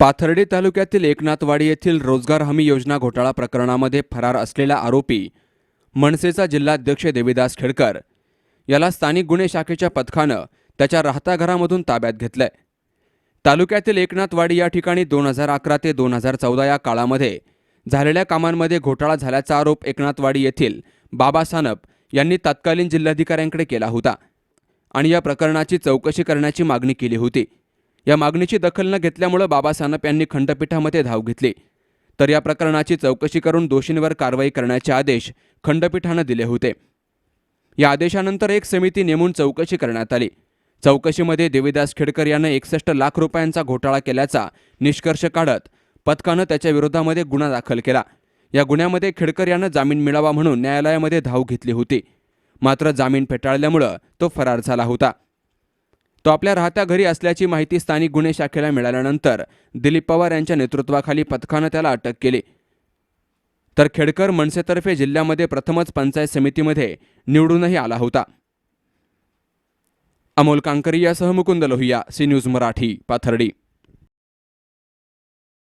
पाथर्डी तालुक्यातील एकनाथवाडी येथील रोजगार हमी योजना घोटाळा प्रकरणामध्ये फरार असलेला आरोपी मनसेचा जिल्हाध्यक्ष देवीदास खेडकर. याला स्थानिक गुन्हे शाखेच्या पथकानं त्याच्या राहता घरामधून ताब्यात घेतलंय. तालुक्यातील एकनाथवाडी या ठिकाणी दोन हजार अकरा ते दोन हजार चौदा या काळामध्ये झालेल्या कामांमध्ये घोटाळा झाल्याचा आरोप एकनाथवाडी येथील बाबा सानप यांनी तत्कालीन जिल्हाधिकाऱ्यांकडे केला होता आणि या प्रकरणाची चौकशी करण्याची मागणी केली होती. या मागणीची दखल न घेतल्यामुळं बाबासाहेब यांनी खंडपीठामध्ये धाव घेतली. तर या प्रकरणाची चौकशी करून दोषींवर कारवाई करण्याचे आदेश खंडपीठानं दिले होते. या आदेशानंतर एक समिती नेमून चौकशी करण्यात आली. चौकशीमध्ये देवीदास खेडकर यानं एकसष्ट लाख रुपयांचा घोटाळा केल्याचा निष्कर्ष काढत पथकानं त्याच्या विरोधामध्ये गुन्हा दाखल केला. या गुन्ह्यामध्ये खेडकर यानं जामीन मिळावा म्हणून न्यायालयामध्ये धाव घेतली होती. मात्र जामीन फेटाळल्यामुळं तो फरार झाला होता. तो आपल्या राहत्या घरी असल्याची माहिती स्थानिक गुन्हे शाखेला मिळाल्यानंतर दिलीप पवार यांच्या नेतृत्वाखाली पथकानं त्याला अटक केली. तर खेडकर मनसेतर्फे जिल्ह्यामध्ये प्रथमच पंचायत समितीमध्ये निवडूनही आला होता. अमोल कांकरी यासह मुकुंद लोहिया सी न्यूज मराठी पाथर्डी.